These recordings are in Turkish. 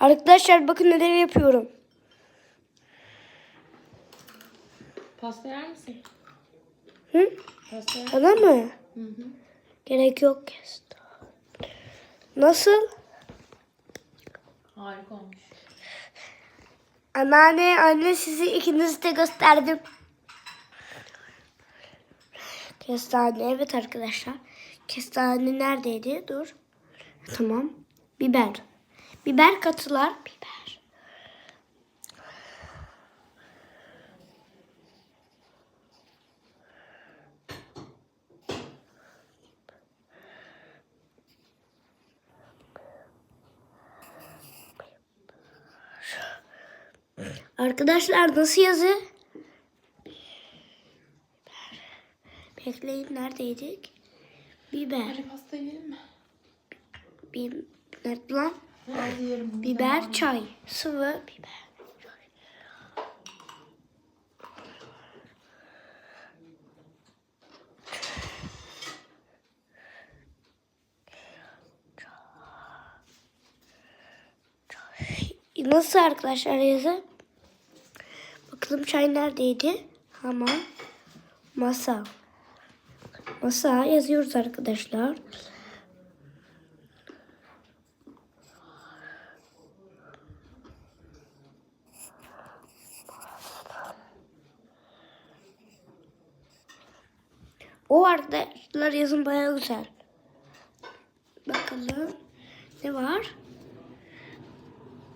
Arkadaşlar bakın ödev yapıyorum. Pasta yer misin? Hı? Pasta yer Bana mı? Hı hı. Gerek yok. Nasıl? Harika olmuş. Anneanne, anne sizi ikinizi de gösterdim. Kestane, evet arkadaşlar. Kestane neredeydi? Dur. Tamam. Biber. Biber katılar. Biber. Arkadaşlar nasıl yazı? Bekleyin neredeydik? Biber. Hadi pasta yiyelim mi? Bir, nerede lan? Biber, çay. Sıvı biber. Nasıl arkadaşlar yazı? Bakalım çay neredeydi? Hamam. Masa. Masa yazıyoruz arkadaşlar. O arkadaşlar yazın bayağı güzel. Bakalım ne var?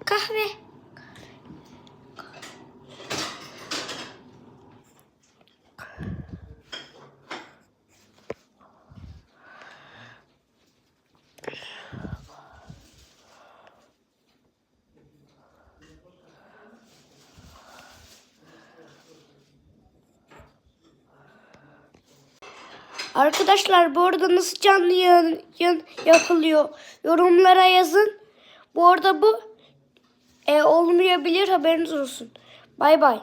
Kahve. Arkadaşlar bu arada nasıl canlı yayın, yapılıyor yorumlara yazın. Bu arada bu e, olmayabilir haberiniz olsun. Bay bay.